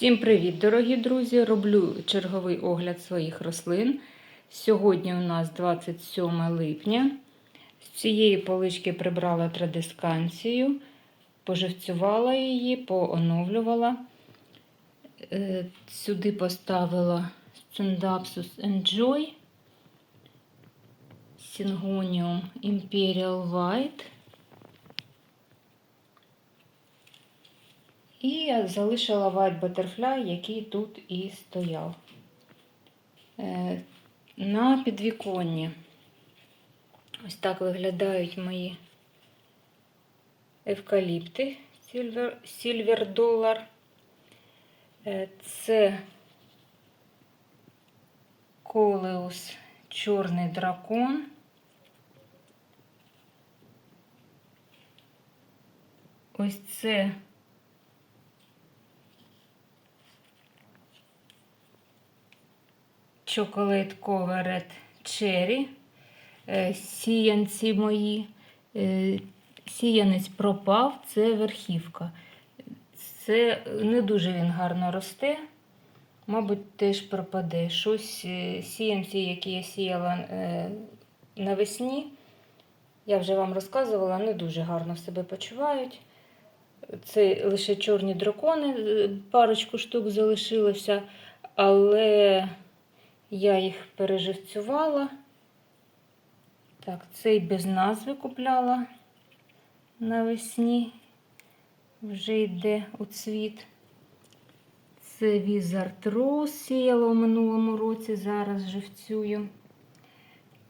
Всім привіт, дорогі друзі! Роблю черговий огляд своїх рослин. Сьогодні у нас 27 липня. З цієї полички прибрала традисканцію, поживцювала її, пооновлювала. Е, Сюди поставила Scindapsus Enjoy, Syngonium Imperial White. І залишила White Butterfly, який тут і стояв. Е, На підвіконні. Ось так виглядають мої евкаліпти Silver, Silver Dollar. Це Колеус Чорний дракон. Ось це Chocolate Covered Cherry. Е, Сіянці мої. Е, Сіянець пропав, це верхівка. Це не дуже він гарно росте. Мабуть, теж пропаде. Щось е, сіянці, які я сіяла навесні, я вже вам розказувала, не дуже гарно себе почувають. Це лише чорні дракони, парочку штук залишилося, але я їх переживцювала. Так, цей без назви купляла навесні, вже йде у цвіт. Це Wizard Rose сіяла у минулому році, зараз живцюю.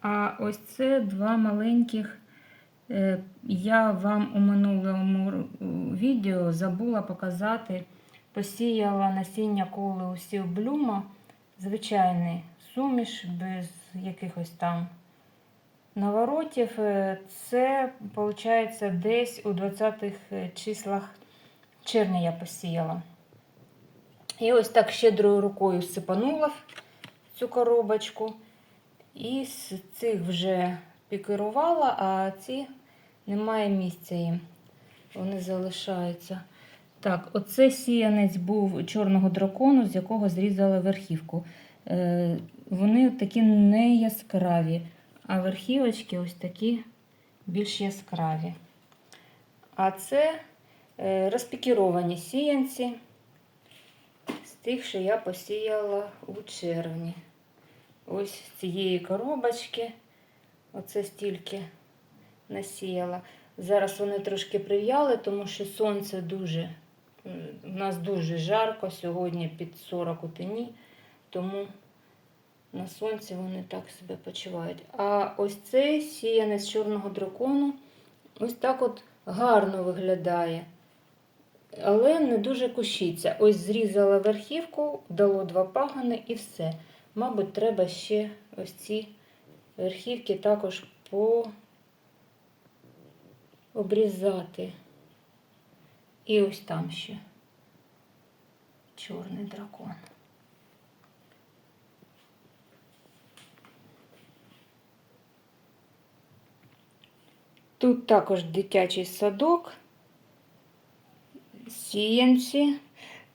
А ось це два маленьких. Е, Я вам у минулому відео забула показати, посіяла насіння колеусів блюма, звичайний суміш, без якихось там наворотів. Е, Це, виходить, десь у 20-х числах червня я посіяла. І ось так щедрою рукою сипанула цю коробочку. І з цих вже пікерувала, а ці немає місця їм. Вони залишаються. Так, оце сіянець був чорного дракону, з якого зрізали верхівку. Е, Вони такі не яскраві, а верхівочки ось такі більш яскраві. А це е, розпікіровані сіянці з тих, що я посіяла у червні. Ось з цієї коробочки, оце стільки насіяла. Зараз вони трошки прив'яли, тому що сонце дуже, у нас дуже жарко, сьогодні під 40 у тені, тому на сонці вони так себе почувають. А ось цей сіяний з чорного дракону ось так от гарно виглядає. Але не дуже кущиться. Ось зрізала верхівку, дало два пагани і все. Мабуть, треба ще ось ці верхівки також пообрізати. І ось там ще чорний дракон. Тут також дитячий садок, сіянці.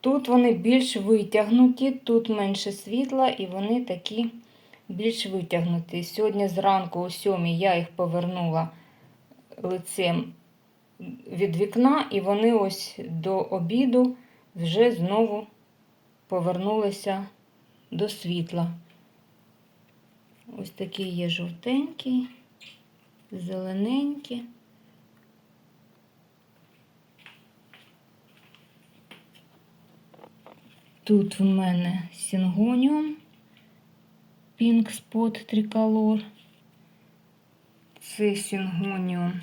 Тут вони більш витягнуті, тут менше світла, і вони такі більш витягнуті. Сьогодні зранку, о 7 я їх повернула лицем від вікна, і вони ось до обіду вже знову повернулися до світла. Ось такий є жовтенький, зелененький. Тут в мене сінгоніум Pink Spot Tricolor. Це сінгоніум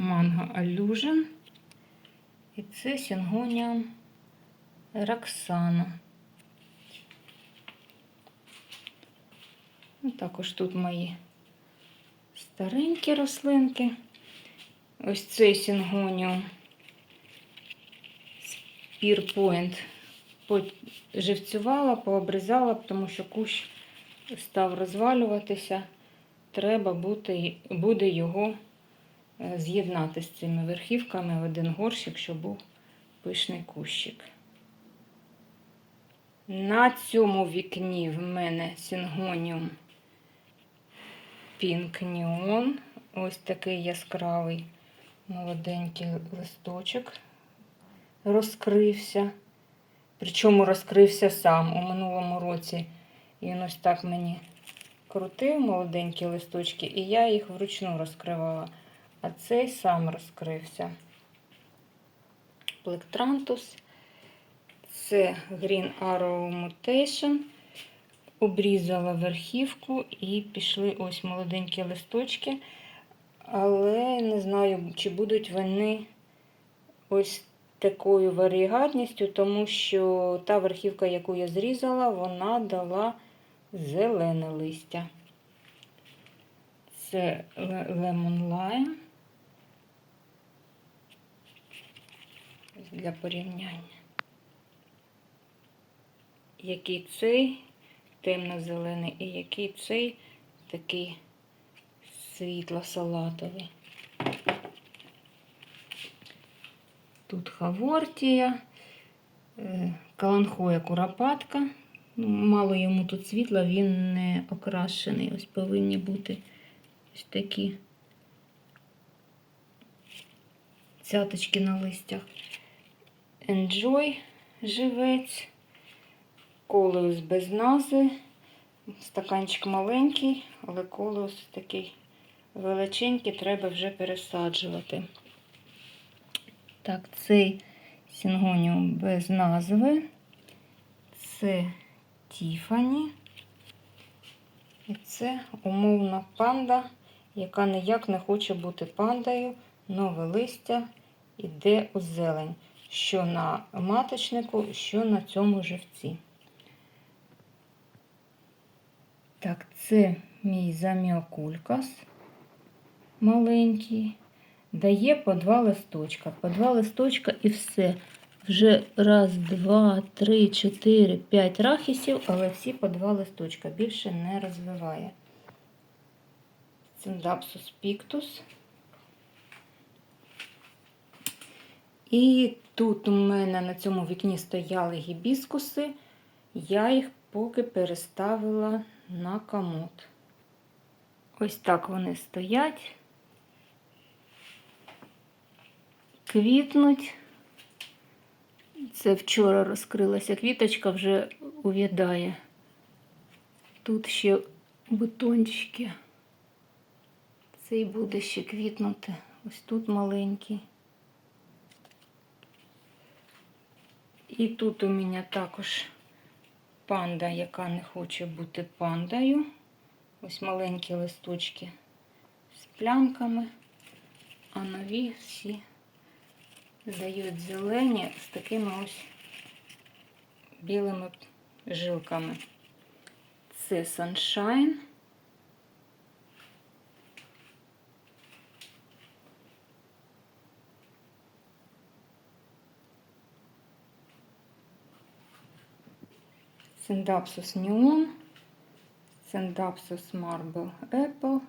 Mango Illusion. І це сінгоніум Роксана. Також тут мої старенькі рослинки. Ось цей сінгоніум Spearpoint поживцювала, пообрізала, тому що кущ став розвалюватися. Треба бути, буде його з'єднати з цими верхівками в один горщик, щоб був пишний кущик. На цьому вікні в мене сінгоніум Neon. Ось такий яскравий молоденький листочок розкрився. Причому розкрився сам у минулому році. Він ось так мені крутив молоденькі листочки, і я їх вручну розкривала. А цей сам розкрився. Плектрантус. Це Green Arrow Mutation. Обрізала верхівку і пішли ось молоденькі листочки. Але не знаю, чи будуть вони ось такою варігатністю, тому що та верхівка, яку я зрізала, вона дала зелене листя. Це Lemon Lime. Для порівняння. Який цей темно-зелений і який цей такий світло-салатовий. Тут хавортія, е, каланхоя куропатка. Ну, Мало йому тут світла, він не окрашений. Ось повинні бути ось такі цяточки на листях. Enjoy живець, колеус без назви. Стаканчик маленький, але колеус такий величенький, треба вже пересаджувати. Так, цей сінгоніум без назви. Це Тіфані. І це умовна панда, яка ніяк не хоче бути пандою. Нове листя йде у зелень. Що на маточнику, що на цьому живці. Так, це мій заміокулькас маленький. Дає по два листочка. По два листочка і все. Вже раз, два, три, чотири, п'ять рахісів, але всі по два листочка. Більше не розвиває. Цендапсус піктус. І тут у мене на цьому вікні стояли гібіскуси. Я їх поки переставила на комод. Ось так вони стоять. Квітнуть. Це вчора розкрилася квіточка, вже увядає. Тут ще бутончики. Цей буде ще квітнути. Ось тут маленький. І тут у мене також панда, яка не хоче бути пандою. Ось маленькі листочки з плямками, а нові всі дають зелені з такими ось білими жилками. Це Sunshine. Синдапсус Neon, Синдапсус Marble Apple,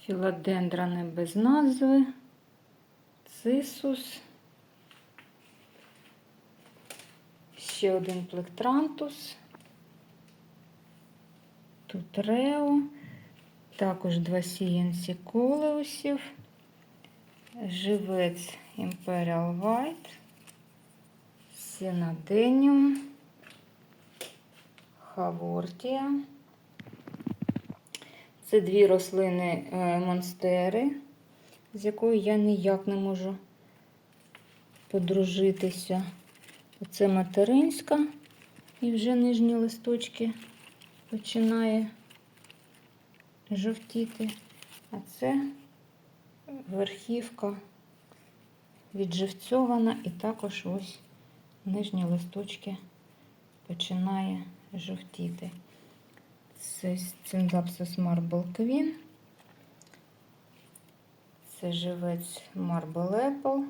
Філодендрони без назви, Цисус, ще один плектрантус, тут Рео, також два сієнсі колеусів, живець Imperial White. Сінаденіум, Хавортія. Це дві рослини е, монстери, з якою я ніяк не можу подружитися. Оце материнська, і вже нижні листочки починає жовтіти. А це верхівка відживцьована і також ось нижні листочки починає жовтіти. Це Цинзапсис Marble Queen. Це живець Marble Apple.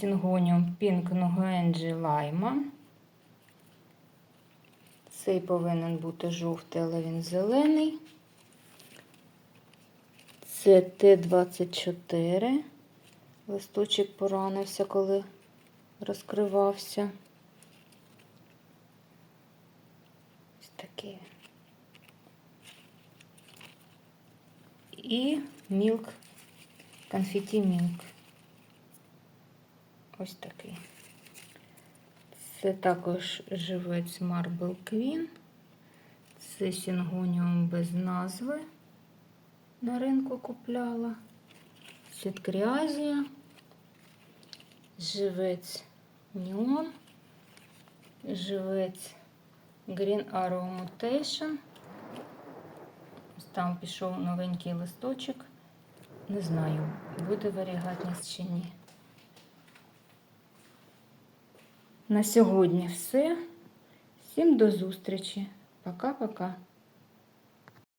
Сінгоніум Pink Nugenji Lima. Цей повинен бути жовтий, але він зелений. Це Т-24. Листочок поранився, коли розкривався. Ось таке. І мілк, конфеті мілк. Ось такий. Це також живець Marble Queen. Це сінгоніум без назви. На ринку купляла. Сіткріазія. Живець Neon. Живець Green Arrow Mutation. Ось Там пішов новенький листочок. Не знаю, буде варігатність чи ні. На сьогодні все. Всім до зустрічі. Пока-пока.